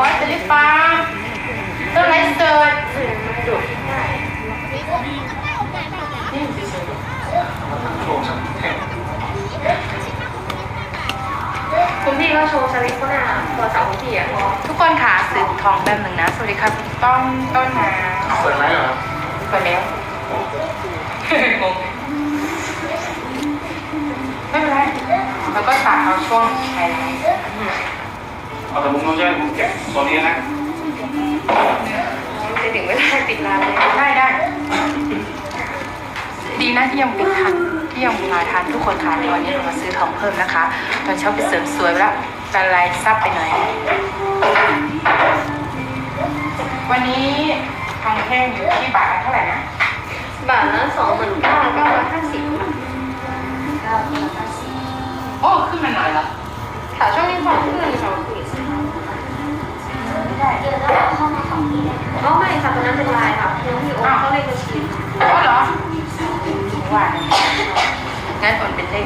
อกว่าจะได้ฟังต้องไลฟ์สดคุณพี่ก็โชว์สลิปเขาหน้าโทรศัพท์คุณพี่อะพอทุกคนค่ะซื้อทองแป๊บหนึ่งนะ สวัสดีครับต้องต้นนะเปิดไหมเหรอเปิดแล้วงงไม่เป็นไรแล้วก็ตัดเอาช่วงไฮไลท์ เอาแต่มุมนู้นใช่ไหมผมเก็บโซนนี้นะจะถึงเวลาปิดร้านเลยได้ได้ ดีนะที่ยังปิดทันที่ยังมาทันทุกคนค่ะในวันนี้เรามาซื้อทองเพิ่มนะคะตอนเช้าไปเสริมสวยไปแล้วกันลายซับไปหน่อย วันนี้ทองแท่งอยู่ที่บาทละเท่าไหร่นะ บาทละสองหมื่นเก้าเก้าร้อยห้าสิบ อ๋อไม่ค่ะตอนนั้นเป็นไลน์ค่ะเพียงพี่โอ๊คเขาเลยบัญชีอ๋อเหรอว่างั้นโอนเป็นเลข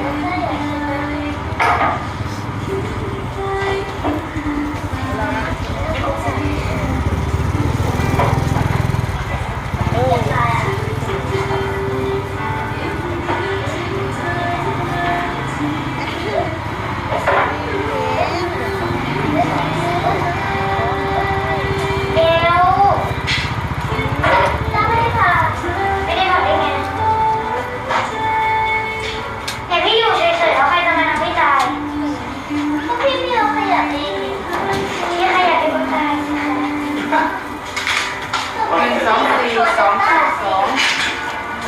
หนึ่งสองสี่สองห้าสอง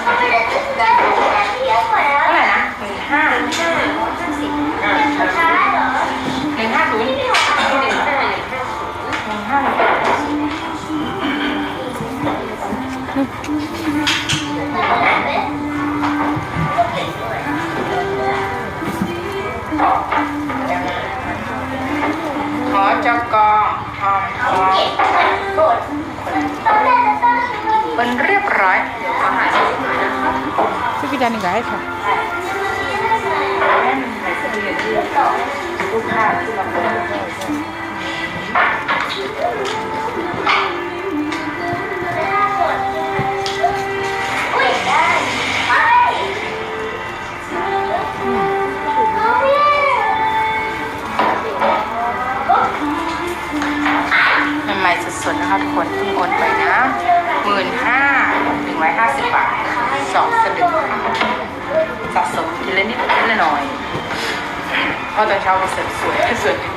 เท่าไหร่นะ เป็นเรียบร้อยขอหาที่หน่อยนะคะ Subidanin guys, ha? ลูกค้าที่มาเปิดใหม่ๆสดๆนะคะทุกคนเพิ่งโอนไปนะหมื่นห้าหนึ่งร้อยห้าสิบบาท สองสลึงสะสมทีละนิดทีละหน่อยพอตอนเช้าไปเสริมสวยสวย